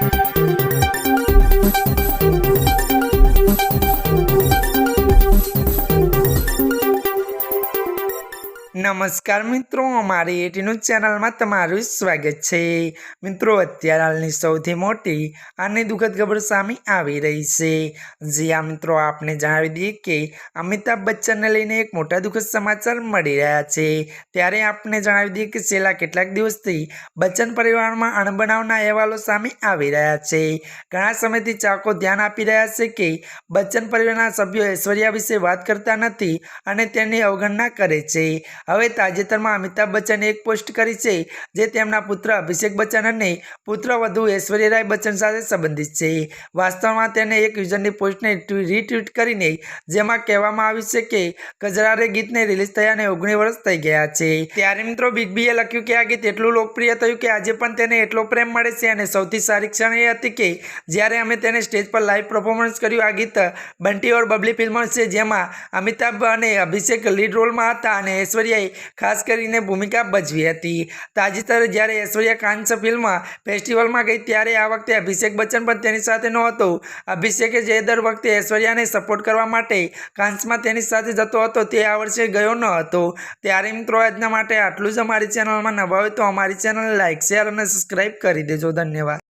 Thank you. નમસ્કાર મિત્રો, અમારી એટીનું ચેનલમાં તમારું સ્વાગત છે. મિત્રો, અત્યારે હાલની સૌથી મોટી અને દુઃખદ ખબર સામે આવી રહી છે. જી આ મિત્રો, આપને જણાવી દઈએ કે અમિતાભ બચ્ચનને લઈને એક મોટા દુઃખદ સમાચાર મળી રહ્યા છે. ત્યારે આપને જણાવી દઈએ કે છેલ્લા કેટલાક દિવસથી બચ્ચન પરિવારમાં અણબનાવના અહેવાલો સામે આવી રહ્યા છે. ઘણા સમયથી ચાકો ધ્યાન આપી રહ્યા છે કે બચ્ચન પરિવારના સભ્યો ઐશ્વર્યા વિશે વાત કરતા નથી અને તેની અવગણના કરે છે. હવે તાજેતરમાં અમિતાભ બચ્ચને એક પોસ્ટ કરી છે, જે તેમના પુત્ર અભિષેક બચ્ચન અને પુત્ર વધુ ઐશ્વર્યા રાય બચ્ચન સાથે સંબંધિત છે. વાસ્તવમાં તેને એક યુઝરની પોસ્ટને રીટ્વીટ કરીને જેમાં કહેવામાં આવ્યું છે કે કજરારે ગીતને રિલીઝ થયાને ઓગણીસ વર્ષ થઈ ગયા છે. ત્યારે મિત્રો બિગ બીએ લખ્યું કે આ ગીત એટલું લોકપ્રિય થયું કે આજે પણ તેને એટલો પ્રેમ મળે છે અને સૌથી સારી ક્ષણ એ હતી કે, જ્યારે અમે તેને સ્ટેજ પર લાઈવ પરફોર્મન્સ કર્યું, આ ગીત બંટી ઓર બબલી ફિલ્મ છે, જેમાં અમિતાભ અને અભિષેક લીડ રોલમાં હતા અને ઐશ્વર્યાએ ખાસ કરીને ભૂમિકા ભજવી હતી. તાજેતર જ્યારે ઐશ્વર્યા કાંસ ફિલ્મ ફેસ્ટિવલમાં ગઈ ત્યારે આ વખતે અભિષેક બચ્ચન પણ તેની સાથે નહોતો. અભિષેકે જે દર વખતે ઐશ્વર્યાને સપોર્ટ કરવા માટે કાંસમાં તેની સાથે જતો હતો તે આ વર્ષે ગયો ન હતો. ત્યારે મિત્રો, આજના માટે આટલું જ અમારી ચેનલમાં નવા હોય તો અમારી ચેનલ લાઇક શેર અને સબસ્ક્રાઈબ કરી દેજો. ધન્યવાદ.